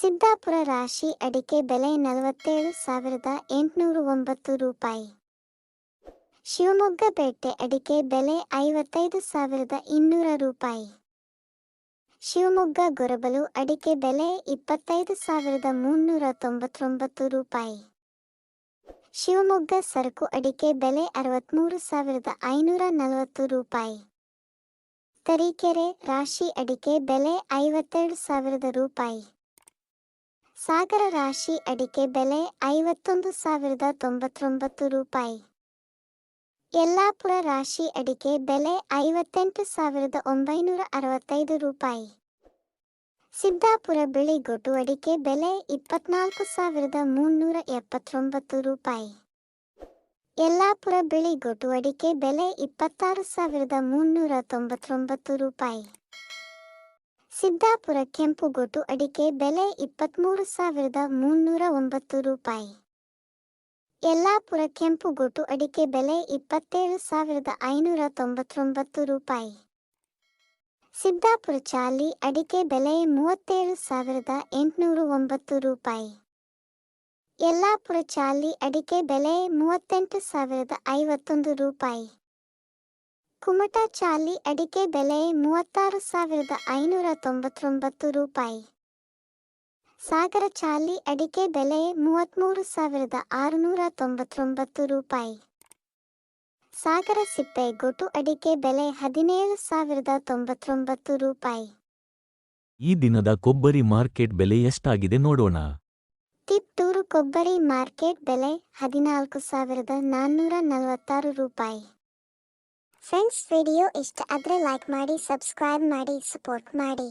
ಸಿದ್ದಾಪುರ ರಾಶಿ ಅಡಿಕೆ ಬೆಲೆ ನಲವತ್ತೇಳು ಸಾವಿರದ ಎಂಟುನೂರ ಒಂಬತ್ತು ರೂಪಾಯಿ. ಶಿವಮೊಗ್ಗ ಪೇಟೆ ಅಡಿಕೆ ಬೆಲೆ ಐವತ್ತೈದು ಸಾವಿರದ ಇನ್ನೂರ ರೂಪಾಯಿ. ಶಿವಮೊಗ್ಗ ಗೊರಬಲು ಅಡಿಕೆ ಬೆಲೆ ಇಪ್ಪತ್ತೈದು ಸಾವಿರದ ಮುನ್ನೂರ ತೊಂಬತ್ತೊಂಬತ್ತು ರೂಪಾಯಿ. ಶಿವಮೊಗ್ಗ ಸರಕು ಅಡಿಕೆ ಬೆಲೆ ಅರವತ್ತ್ಮೂರು ಸಾವಿರದ ಐನೂರ ನಲವತ್ತು ರೂಪಾಯಿ. ತರೀಕೆರೆ ರಾಶಿ ಅಡಿಕೆ ಬೆಲೆ ಐವತ್ತೆರಡು ಸಾವಿರದ ರೂಪಾಯಿ. ಸಾಗರ ರಾಶಿ ಅಡಿಕೆ ಬೆಲೆ ಐವತ್ತೊಂದು ಸಾವಿರದ ತೊಂಬತ್ತೊಂಬತ್ತು ರೂಪಾಯಿ. ಯಲ್ಲಾಪುರ ರಾಶಿ ಅಡಿಕೆ ಬೆಲೆ ಐವತ್ತೆಂಟು ಸಾವಿರದ ಒಂಬೈನೂರ ಅರವತ್ತೈದು ರೂಪಾಯಿ. ಸಿದ್ದಾಪುರ ಬಿಳಿಗೊಟ್ಟು ಅಡಿಕೆ ಬೆಲೆ ಇಪ್ಪತ್ನಾಲ್ಕು ಸಾವಿರದ ಮುನ್ನೂರ ಎಪ್ಪತ್ತೊಂಬತ್ತು ರೂಪಾಯಿ. ಯಲ್ಲಾಪುರ ಬಿಳಿಗೊಟ್ಟು ಅಡಿಕೆ ಬೆಲೆ ಇಪ್ಪತ್ತಾರು ಸಾವಿರದ ಮುನ್ನೂರ ತೊಂಬತ್ತೊಂಬತ್ತು ರೂಪಾಯಿ. ಸಿದ್ದಾಪುರ ಕೆಂಪುಗೋಟು ಅಡಿಕೆ ಬೆಲೆ ಇಪ್ಪತ್ತ್ಮೂರು ಸಾವಿರದ ಮುನ್ನೂರ ಒಂಬತ್ತು ರೂಪಾಯಿ. ಯಲ್ಲಾಪುರ ಕೆಂಪುಗೋಟು ಅಡಿಕೆ ಬೆಲೆ ಇಪ್ಪತ್ತೇಳು ಸಾವಿರದ ಐನೂರ ತೊಂಬತ್ತೊಂಬತ್ತು ರೂಪಾಯಿ. ಸಿದ್ದಾಪುರ ಚಾಲಿ ಅಡಿಕೆ ಬೆಲೆ ಮೂವತ್ತೇಳು ಸಾವಿರದ ಎಂಟುನೂರು ಒಂಬತ್ತು ರೂಪಾಯಿ. ಯಲ್ಲಾಪುರ ಚಾಲಿ ಅಡಿಕೆ ಬೆಲೆ ಮೂವತ್ತೆಂಟು ಸಾವಿರದ ಐವತ್ತೊಂದು ರೂಪಾಯಿ. ಕುಮಟ ಚಾಲಿ ಅಡಿಕೆ ಬೆಲೆ ಮೂವತ್ತಾರು ಸಾವಿರದ ಐನೂರ ತೊಂಬತ್ತೊಂಬತ್ತು ರೂಪಾಯಿ. ಸಾಗರ ಚಾಲಿ ಅಡಿಕೆ ಬೆಲೆ ಮೂವತ್ತ್ಮೂರು ಸಾವಿರದ ಆರುನೂರ ತೊಂಬತ್ತೊಂಬತ್ತು ರೂಪಾಯಿ. ಸಾಗರ ಸಿಪ್ಪೆ ಗೊಟು ಅಡಿಕೆ ಬೆಲೆ ಹದಿನೇಳು ಸಾವಿರದ ತೊಂಬತ್ತೊಂಬತ್ತು ರೂಪಾಯಿ. ಈ ದಿನದ ಕೊಬ್ಬರಿ ಮಾರ್ಕೆಟ್ ಬೆಲೆ ಎಷ್ಟಾಗಿದೆ ನೋಡೋಣ. ತಿಪ್ಟೂರು ಕೊಬ್ಬರಿ ಮಾರ್ಕೆಟ್ ಬೆಲೆ ಹದಿನಾಲ್ಕು ಸಾವಿರದ ನಾನ್ನೂರ ನಲವತ್ತಾರು ರೂಪಾಯಿ. ಫ್ರೆಂಡ್ಸ್ ವಿಡಿಯೋ ಇಷ್ಟ ಆದರೆ ಲೈಕ್ ಮಾಡಿ ಸಬ್ಸ್ಕ್ರೈಬ್ ಮಾಡಿ ಸಪೋರ್ಟ್ ಮಾಡಿ